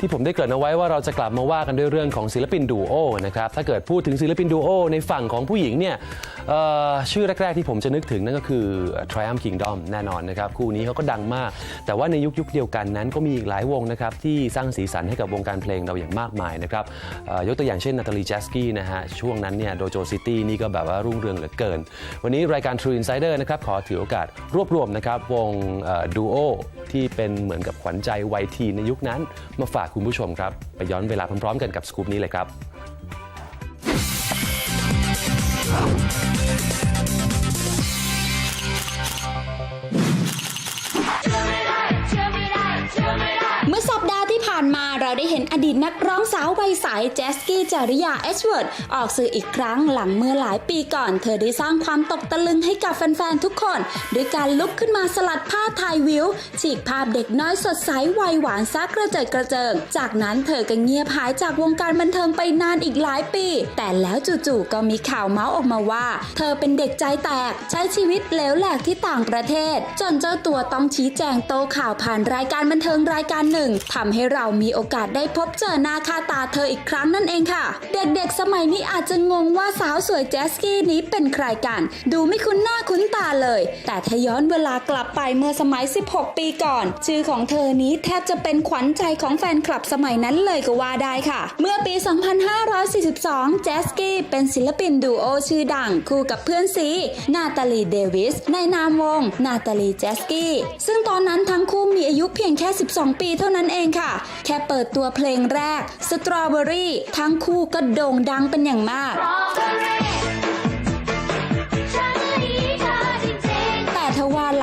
ที่ผมได้เกริ่นเอาไว้ว่าเราจะกลับมาว่ากันด้วยเรื่องของศิลปินดูโอนะครับถ้าเกิดพูดถึงศิลปินดูโอในฝั่งของผู้หญิงเนี่ยเอ่อชื่อแรก ๆ ที่ผมจะนึกถึงนั่นก็คือ Triumph Kingdom แน่นอนนะครับ คู่นี้เขาก็ดังมาก แต่ว่าในยุคยุคเดียวกันนั้นก็มีอีกหลายวงนะครับที่สร้างสีสันให้กับวงการเพลงเราอย่างมากมายนะครับเอ่อยกตัวอย่างเช่นนาตาลีแจสกี้นะฮะช่วงนั้นเนี่ยโดโจซิตี้นี่ก็แบบว่ารุ่งเรืองเหลือเกิน วันนี้รายการ True Insider นะครับขอถือโอกาสรวบรวมนะครับวงดูโอที่เป็นเหมือนกับขวัญใจวัยทีนในยุคนั้นมาฝากคุณผู้ชมครับ ไปย้อนเวลาพร้อมๆ กันกับสกู๊ปนี้เลยครับเมื่อสัปดาห์านมาเราได้เห็นอดีตนักร้องสาววัยใสแจสกี้จาริยาเอชเวิร์ดออกสื่ออีกครั้งหลังเมื่อหลายปีก่อน เธอได้สร้างความตกตะลึงให้กับแฟนๆ ทุกคน ด้วยการลุกขึ้นมาสลัดผ้าไทยวิว ฉีกภาพเด็กน้อยสดใสวัยหวานซักกระเจิดกระเจิง จากนั้นเธอก็เงียบหายจากวงการบันเทิงไปนานอีกหลายปี แต่แล้วจู่ๆก็มีข่าวเมาส์ออกมาว่า เธอเป็นเด็กใจแตกใช้ชีวิตเหลวแหลกที่ต่างประเทศ จนเจ้าตัวต้องชี้แจงโตข่าวผ่านรายการบันเทิงรายการหนึ่งทำให้เรามีโอกาสได้พบเจอหน้าค่าตาเธออีกครั้งนั่นเองค่ะ เด็กๆ สมัยนี้อาจจะงงว่าสาวสวยแจสกี้นี้เป็นใครกัน ดูไม่คุ้นหน้าคุ้นตาเลย แต่ถ้าย้อนเวลากลับไปเมื่อสมัย 16 ปีก่อน ชื่อของเธอนี้แทบจะเป็นขวัญใจของแฟนคลับสมัยนั้นเลยก็ว่าได้ค่ะ เมื่อปี 2542 แจสกี้เป็นศิลปินดูโอชื่อดัง คู่กับเพื่อนซีนาตาลีเดวิสในนามวงนาตาลีแจสกี้ซึ่งตอนนั้นทั้งคู่มีอายุเพียงแค่ 12 ปีเท่านั้นเองค่ะแค่เปิดตัวเพลงแรก Strawberry ทั้งคู่ก็โด่งดังเป็นอย่างมากแ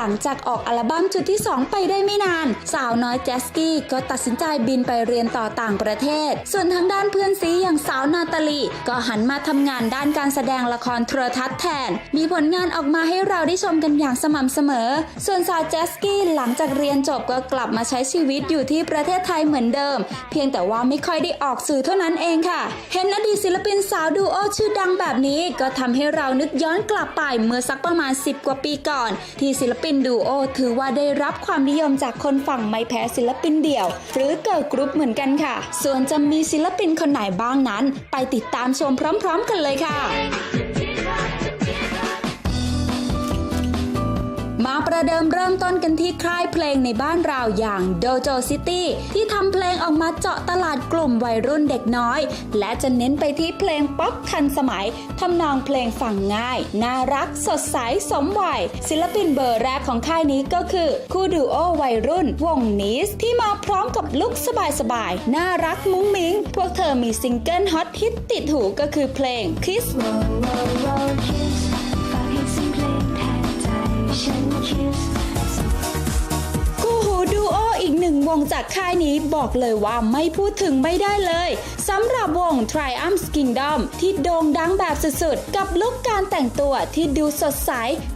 ลังจากออกอัลบั้มชุดที่ 2 ไปได้ไม่นาน สาวน้อยแจสกี้ก็ตัดสินใจบินไปเรียนต่อต่างประเทศ ส่วนทางด้านเพื่อนซีอย่างสาวนาตาลี ก็หันมาทำงานด้านการแสดงละครโทรทัศน์แทน มีผลงานออกมาให้เราได้ชมกันอย่างสม่ำเสมอ ส่วนสาวแจสกี้หลังจากเรียนจบก็กลับมาใช้ชีวิตอยู่ที่ประเทศไทยเหมือนเดิม เพียงแต่ว่าไม่ค่อยได้ออกสื่อเท่านั้นเองค่ะ เห็นอดีตศิลปินสาวดูโอชื่อดังแบบนี้ ก็ทำให้เรานึกย้อนกลับไปเมื่อสักประมาณ 10 กว่าปีก่อน ที่ศิลปินดูโอถือว่าได้รับความนิยมจากคนฝั่งไม่แพ้ศิลปินเดี่ยว หรือเกิร์ลกรุ๊ปเหมือนกันค่ะ ส่วนจะมีศิลปินคนไหนบ้างนั้น ไปติดตามชมพร้อม ๆ กันเลยค่ะ มาประเดิมเริ่มต้นกันที่ค่ายเพลงในบ้านเราอย่าง Dojo City ที่ทำเพลงออกมาเจาะตลาดกลุ่มวัยรุ่นเด็กน้อย และจะเน้นไปที่เพลงป๊อปทันสมัยทำนองเพลงฟังง่าย น่ารักสดใสสมวัย ศิลปินเบอร์แรกของค่ายนี้ก็คือ คู่ดูโอวัยรุ่น วงนิสที่มาพร้อมกับลุคสบายๆน่ารักมุ้งมิ้ง พวกเธอมีซิงเกิลฮอตฮิตติดหูก็คือเพลง Kiss นึ่งวงจากค่ายนี้บอกเลยว่าไม่พูดถึงไม่ได้เลยสำหรับวง Triumph Kingdom ที่โด่งดังแบบสุดๆ กับลุคการแต่งตัวที่ดูสดใส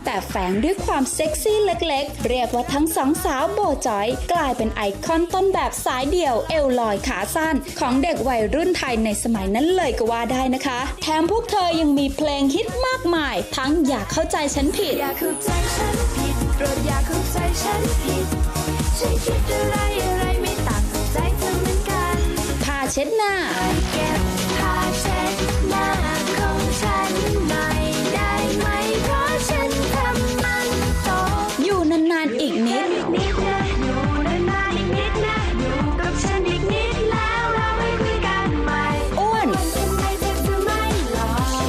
แต่แฝงด้วยความเซ็กซี่เล็กๆ เรียกว่าทั้งสองสาวโบจอย กลายเป็นไอคอนต้นแบบสายเดี่ยวเอวลอยขาสั้น ของเด็กวัยรุ่นไทยในสมัยนั้นเลยก็ว่าได้นะคะ แถมพวกเธอยังมีเพลงฮิตมากมาย ทั้งอยากเข้าใจฉันผิดอย่าเข้าใจฉันผิดโปรดอย่าเข้าใจฉันผิด ฉันคิดอะไรอะไรไม่ต่างจากใจเธอเหมือนกันผ้าเช็ดหน้า เก็บผ้าเช็ดหน้าของฉันหน่อยได้ไหมเพราะฉันทำมันตกอยู่นานๆอีกนิดอีกนิดนะอยู่นานๆอีกนิดนะอยู่กับฉันอีกนิดแล้วเราไปคุยกันใหม่อ้วนทำไมเธอจะไม่หลอก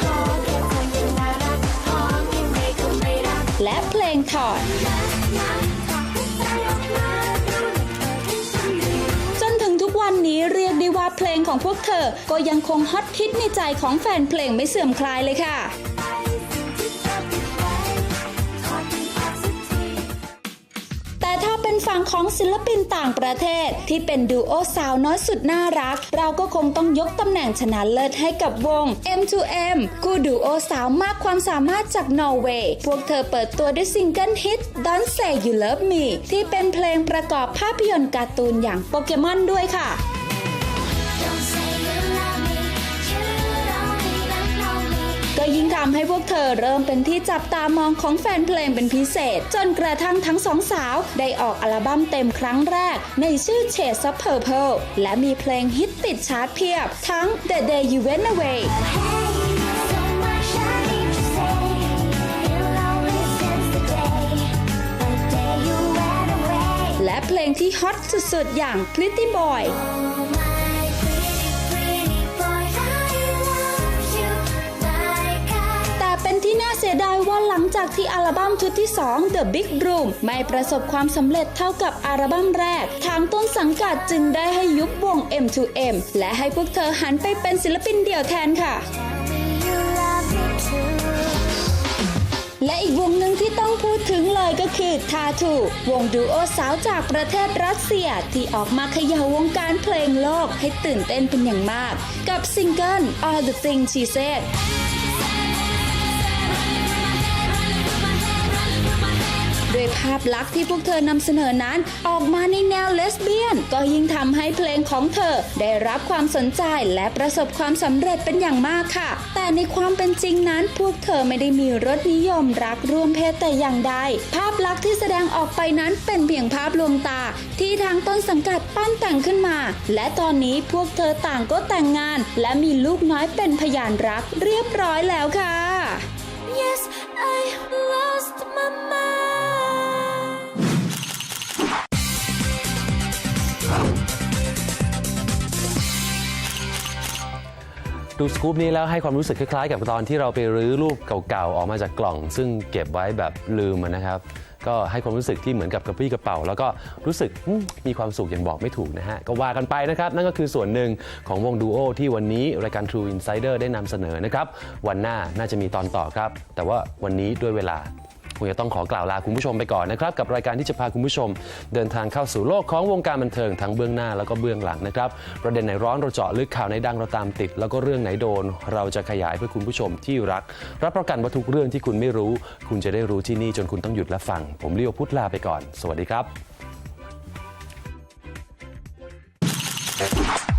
ขอแค่เธอยังน่ารักหอมยังไงก็ไม่รัก และเพลงถอด ของพวกเธอ ก็ยังคงฮอตฮิตในใจของแฟนเพลงไม่เสื่อมคลายเลยค่ะแต่ถ้าเป็นฝั่งของศิลปินต่างประเทศ ที่เป็นดูโอสาวน้อยสุดน่ารัก เราก็คงต้องยกตำแหน่งชนะเลิศให้กับวง M2M คู่ดูโอสาวมากความสามารถจากนอร์เวย์ พวกเธอเปิดตัวด้วยซิงเกิลฮิต Don't Say You Love Me ที่เป็นเพลงประกอบภาพยนตร์การ์ตูนอย่างโปเกมอนด้วยค่ะ ก็ยิ่งทำให้พวกเธอเริ่มเป็นที่จับตามองของแฟนเพลงเป็นพิเศษ จนกระทั่งทั้งสองสาว ได้ออกอัลบั้มเต็มครั้งแรก ในชื่อ Shades of Purple และมีเพลงฮิตติดชาร์ตเพียบ ทั้ง The Day You Went Away So much I need to say. Been lonely since the day, the day you went away. และเพลงที่ฮอตสุดๆอย่าง Pretty Boy ที่น่าเสียดายว่าหลังจากที่อัลบั้มชุดที่ 2 The Big Room ไม่ประสบความสำเร็จเท่ากับอัลบั้มแรก ทางต้นสังกัดจึงได้ให้ยุบวง M2M และให้พวกเธอหันไปเป็นศิลปินเดี่ยวแทนค่ะและอีกวงหนึ่งที่ต้องพูดถึงเลยก็คือทาทูวงดูโอสาวจากประเทศรัสเซียที่ออกมาขย่าวงการเพลงโลกให้ตื่นเต้นเป็นอย่างมาก กับซิงเกิล All the Things She Said ด้วยภาพลักษณ์ที่พวกเธอนำเสนอนั้น ออกมาในแนวเลสเบี้ยน ก็ยิ่งทำให้เพลงของเธอได้รับความสนใจและประสบความสำเร็จเป็นอย่างมากค่ะ แต่ในความเป็นจริงนั้น พวกเธอไม่ได้มีรสนิยมรักร่วมเพศแต่อย่างใด ภาพลักษณ์ที่แสดงออกไปนั้นเป็นเพียงภาพลวงตา ที่ทางต้นสังกัดปั้นแต่งขึ้นมา และตอนนี้พวกเธอต่างก็แต่งงาน และมีลูกน้อยเป็นพยานรักเรียบร้อยแล้วค่ะ Yes, I ดูสกู๊ปนี้แล้วให้ความรู้สึกคล้ายๆ กับตอนที่เราไปรื้อรูปเก่าๆ ออกมาจากกล่อง ซึ่งเก็บไว้แบบลืมนะครับ ก็ให้ความรู้สึกที่เหมือนกับกระปี้กระเป๋า แล้วก็รู้สึกอืมมีความสุขอย่างบอกไม่ถูกนะฮะ ก็ว่ากันไปนะครับ นั่นก็คือส่วนหนึ่งของวงดูโอที่วันนี้รายการ True Insider ได้นำเสนอนะครับ วันหน้าน่าจะมีตอนต่อครับ แต่ว่าวันนี้ด้วยเวลา งจะต้องขอกล่าวลาคุณผู้ชมไปก่อนนะครับกับรายการที่จะพาคุณผู้ชม เดินทางเข้าสู่โลกของวงการบันเทิงทั้งเบื้องหน้าแล้วก็เบื้องหลังนะครับประเด็นไหนร้อนเราเจาะลึกข่าวไหนดังเราตามติด แล้วก็เรื่องไหนโดน เราจะขยายเพื่อคุณผู้ชมที่รัก รับประกันว่าทุกเรื่องที่คุณไม่รู้ คุณจะได้รู้ที่นี่จนคุณต้องหยุดและฟัง ผมเลี้ยวพุทธลาไปก่อน สวัสดีครับ